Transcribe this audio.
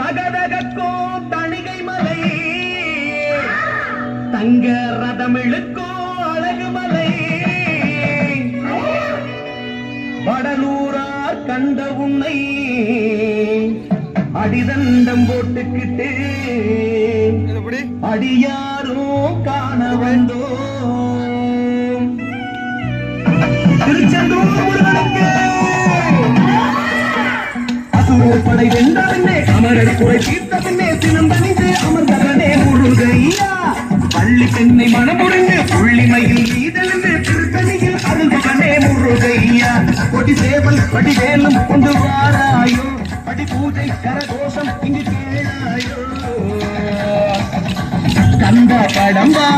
தகதகக்கும் தணிகை மலை. தங்க ரதம் இழுக்கும் அழகு மலை. வடலூரார் கண்ட உன்னை அடிதண்டம் போட்டுக்கிட்டு அடியாரும் காண வந்தோம். திருச்செந்தூர் முருகனுக்கு. அசுரப்படை வென்றவனே. வென்ற அமரர் குறை தீர்த்த பின்னே சினம் தனிந்து அமர்ந்தவனே முருகையா பள்ளி பெண்ணை மனமுறிந்து புள்ளிமையில் ஈதெழுந்து திருத்தணியில் அருள்பவனே முருகையா கொடி சேவல் படி வேலும் கொண்டு வாராயோ. படி பூஜை கரகோஷம் இங்கு கேளாயோ. கந்த கடம்பா